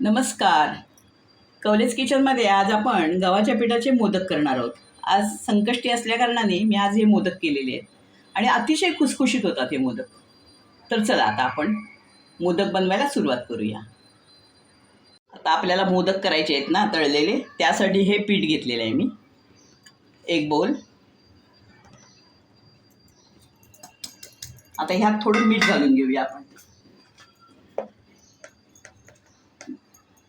नमस्कार. कवलेज किचनमध्ये आज आपण गव्हाच्या पिठाचे मोदक करणार आहोत. आज संकष्टी असल्याकारणाने मी आज हे मोदक केलेले आहेत. आणि अतिशय खुसखुशीत होतात हे मोदक. तर चला आता आपण मोदक बनवायला सुरुवात करूया. आता आपल्याला मोदक करायचे आहेत ना तळलेले. त्यासाठी हे पीठ घेतलेलं आहे मी. एक बोल आता ह्यात थोडं मीठ घालून घेऊया आपण.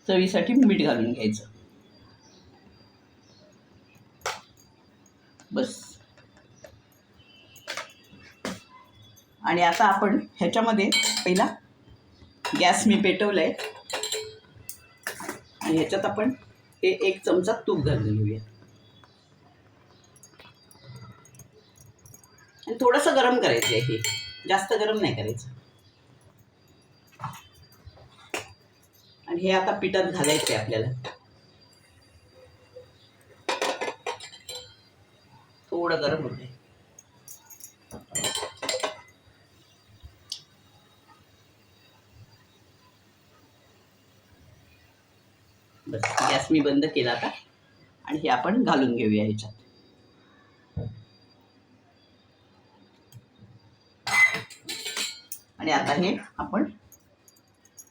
चवीसाठी मीठ घालून घ्यायचं. बस. आणि आता आपण ह्याच्यामध्ये पहिला गॅस मी पेटवला आहे आणि ह्याच्यात आपण हे एक चमचा तूप घालून घेऊया. आणि थोडंसं गरम करायचं आहे हे. जास्त गरम नाही करायचं. आणि हे आता पिठात घालायचे आपल्याला. थोडं गरम होते बस गॅस मी बंद केला आता. आणि हे आपण घालून घेऊया ह्याच्यात. आणि आता हे आपण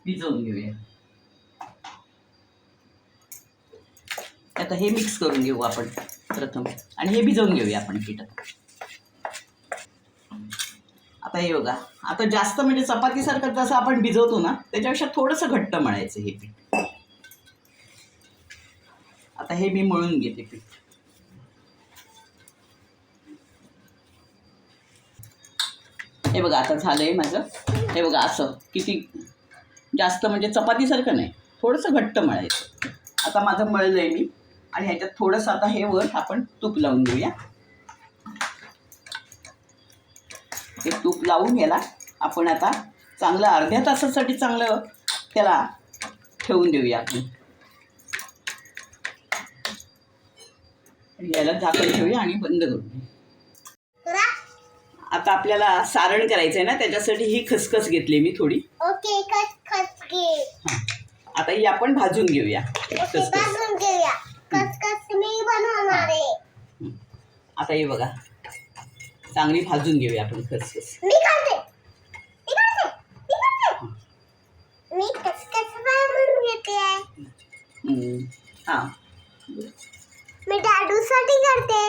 भिजवून घेऊया. आता हे मिक्स करून घेऊ आपण प्रथम. आणि हे भिजवून घेऊया आपण पीठ आता हे बघा आता जास्त म्हणजे चपातीसारखं जसं आपण भिजवतो ना त्याच्यापेक्षा थोडंसं घट्ट मळायचं हे पीठ. आता हे मी मळून घेते पीठ. हे बघा आता झालंय माझं. हे बघा असं किती जास्त म्हणजे चपातीसारखं नाही थोडंसं घट्ट मळायचं. आता माझं मळलं आहे मी. आणि ह्याच्यात थोडंसं आता हे वर आपण तूप लावून घेऊया. हे तूप लावून याला आपण आता चांगलं अर्ध्या तासासाठी चांगलं त्याला ठेवून देऊया आपण. याला झाकण ठेवूया आणि बंद करून. आता आपल्याला सारण करायचं आहे ना त्याच्यासाठी ही खसखस घेतली मी थोडी. ओके खस खस घे. हां. आता ही आपण भाजून घेऊया खसखस. मी बनवणार आहे. आता हे बघा. चांगली भाजून घेऊया आपण खसखस. मी करते. मी करते. मी करते. मी खस खस बनवून घेते. हां. मी दादूसाठी करते.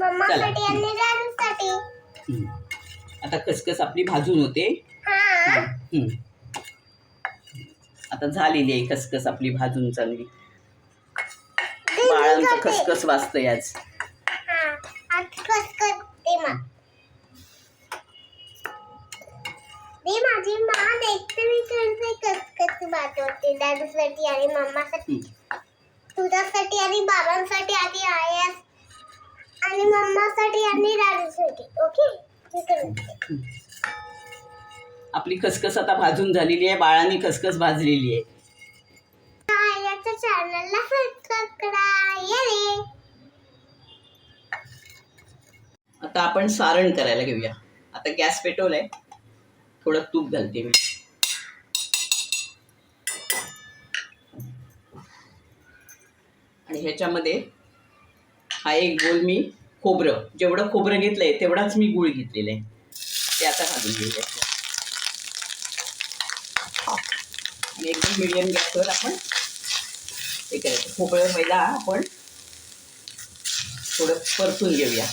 मम्मासाठी आणि दादूसाठी. आता खसखस आपली भाजून होते. हा. आता झालेली आहे खसखस आपली भाजून चांगली करते खसखस वाचतंय आज. हा माझी मा देखते मी करते खस भाजवते दादूसाठी आणि मम्मासाठी. तुझ्यासाठी आणि बाबांसाठी आणि आयास आणि मम्मासाठी आणि दादूसाठी ओके? मी करते. आपली खसखस आता भाजून झालेली आहे. बाळांनी खसखस भाजलेली आहे. चॅनलला सबस्क्राईब करा. ये आता आपण सारण करायला घेऊया. आता गॅस पेटवलाय. थोडं तूप घालते मी. आणि ह्याच्यामध्ये हा एक गोल मी खोबरं जेवढं खोबरं घेतलंय तेवढाच मी गुळ घेतलेला आहे. ते आता घालून घेऊया. आणि एकदम मिडियम गॅसवर आपण हे करायचं खोबरं पहिला आपण थोडं परतून घेऊया.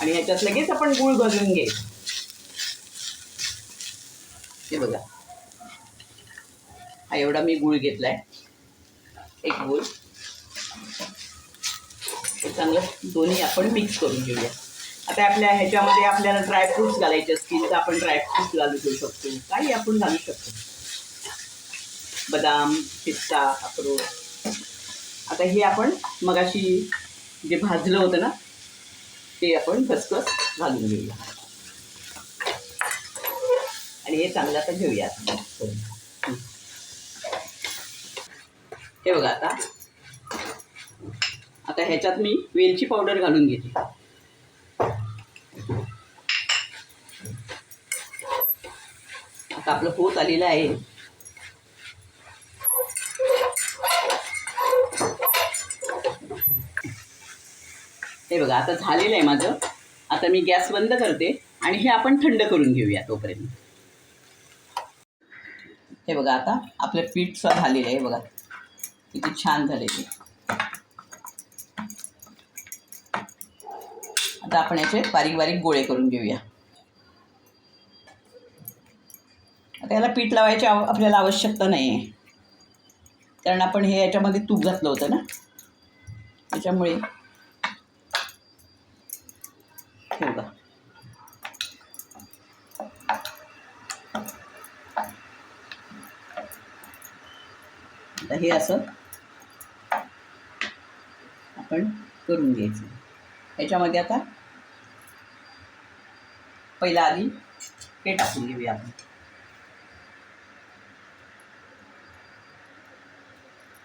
आणि ह्याच्यात लगेच आपण गुळ घालून घे. हे बघा. हा एवढा मी गुळ घेतलाय. एक गुळ. चांगलं दोन्ही आपण मिक्स करून घेऊया. आता आपल्या ह्याच्यामध्ये आपल्याला ड्रायफ्रुट्स घालायचे असतील तर आपण ड्रायफ्रुट्स घालू देऊ शकतो. काही आपण घालू शकतो. बदाम पिस्ता अक्रोड. आता हे आपण मगाशी जे भाजलं होतं ना ते आपण खसखस घालून घेऊया. आणि हे चांगलं आता घेऊया हे बघा आता. आता ह्याच्यात मी वेलची पावडर घालून घेते. आता आता आपलं होत आलेलं आहे. हे बघा आता झालेलं आहे माझं. आता मी गॅस बंद करते आणि हे आपण थंड करून घेऊया तोपर्यंत. हे बघा आता आपलं पीठ सुद्धा झालेलं आहे बघा. किती छान झालेले आता आपण याचे बारीक बारीक गोळे करून घेऊया. आता याला पीठ लावायची आव आपल्याला आवश्यकता नाही आहे कारण आपण हे याच्यामध्ये तूप घातलं होतं ना? त्याच्यामुळे हे हे असं आपण करून घ्यायचं. याच्यामध्ये आता पहिला आधी हे टाकून घेऊया आपण.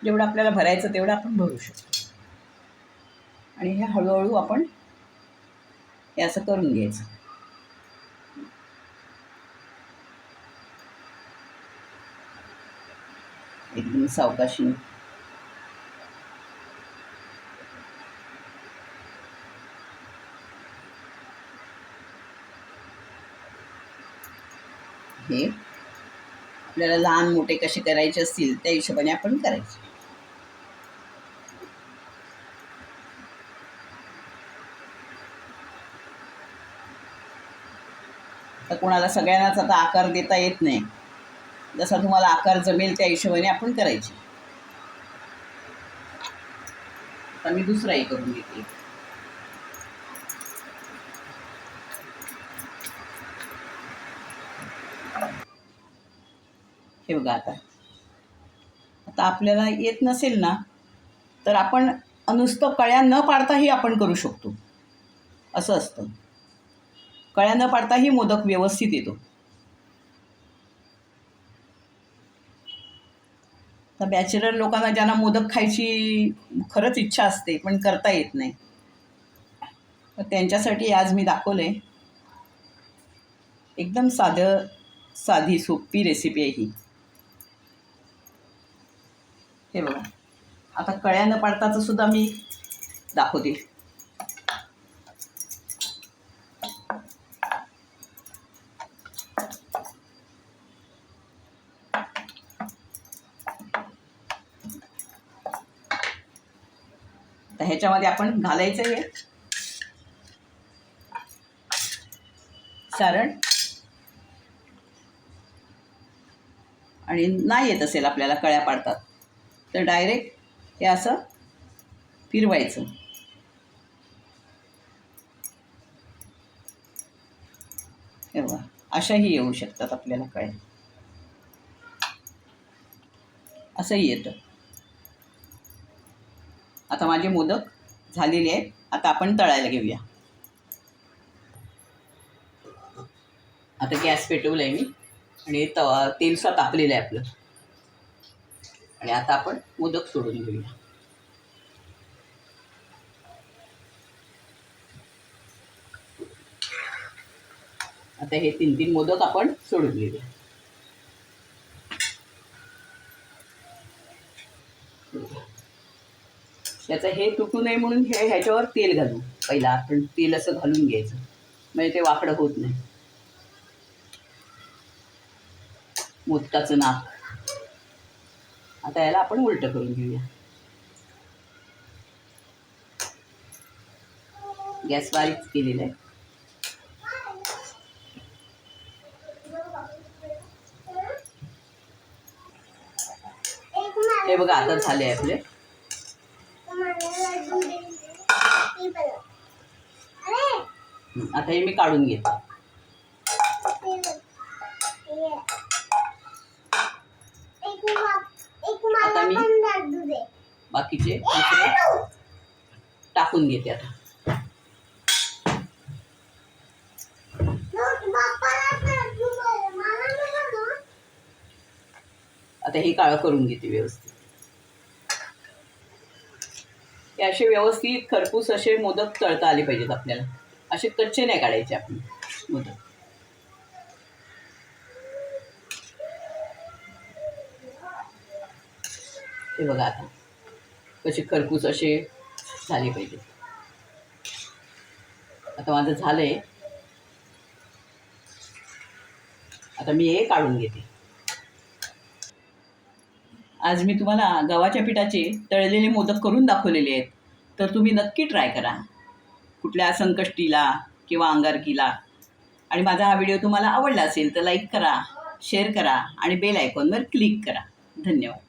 जेवढं आपल्याला भरायचं तेवढं आपण भरू शकतो. आणि हे हळूहळू आपण हे असं करून घ्यायचं. एकदम सावकाशी हे आपल्याला लहान मोठे कसे करायचे असतील त्या हिशोबाने आपण करायचे. तर कोणाला सगळ्यांनाच आता आकार देता येत नाही. जसा तुम्हाला आकार जमेल त्या हिशोबाने आपण करायचे. आता मी दुसराही करून घेते. हे बघा आता. आता आपल्याला येत नसेल ना तर आपण नुसतं कळ्या न पाडताही आपण करू शकतो. असं असतं. कळ्या न पाडताही मोदक व्यवस्थित येतो. तर बॅचलर लोकांना ज्यांना मोदक खायची खरंच इच्छा असते पण करता येत नाही. तर त्यांच्यासाठी आज मी दाखवलं आहे एकदम साधं साधी सोपी रेसिपी आहे ही. हे बघा. आता कळ्या न पाडताचं सुद्धा मी दाखवते तर ह्याच्यामध्ये आपण घालायचं आहे सारण. आणि नाही येत असेल आपल्याला कळ्या पाडतात. तर डायरेक्ट हे असं फिरवायचं. एवढा अशाही येऊ शकतात आपल्याला कळ्या. असंही येतं. आता माझे मोदक झालेली आहेत आता आपण तळायला घेऊया. आता गॅस पेटवला आहे मी. आणि तवा तेल सुद्धा तापलेलं आहे आपलं. आणि आता आपण मोदक सोडून घेऊया. आता हे तीन तीन मोदक आपण सोडून घेऊया. त्याचं हे तुटू नये म्हणून हे ह्याच्यावर तेल घालू. पहिला आपण तेल असं घालून घ्यायचं. म्हणजे ते वाकडं होत नाही. मोदकाचं नाक. आता याला आपण उलटं करून घेऊया. गॅस बारीक केलेला आहे. हे बघा आता झाले आपले मला लड्डू दे. ती पण. अरे हं, आता हे मी काढून घेते. आता मी- बाकीचे टाकून घेते आता. आता हे काळं करून घेते व्यवस्थित. हे असे व्यवस्थित खरपूस असे मोदक तळता आले पाहिजेत आपल्याला. असे कच्चे नाही काढायचे आपण मोदक हे बघा आता. कसे खरपूस असे झाले पाहिजे. आता माझं झालंय. आता मी हे काढून घेते. आज मी तुम्हाला गव्हाच्या पिठाचे तळलेले मोदक करून दाखवलेले आहेत. तर तुम्ही नक्की ट्राय करा. कुठल्या संकष्टीला किंवा अंगारकीला. आणि माझा हा व्हिडिओ तुम्हाला आवडला असेल तर लाईक करा शेअर करा आणि बेल आयकॉनवर क्लिक करा. धन्यवाद.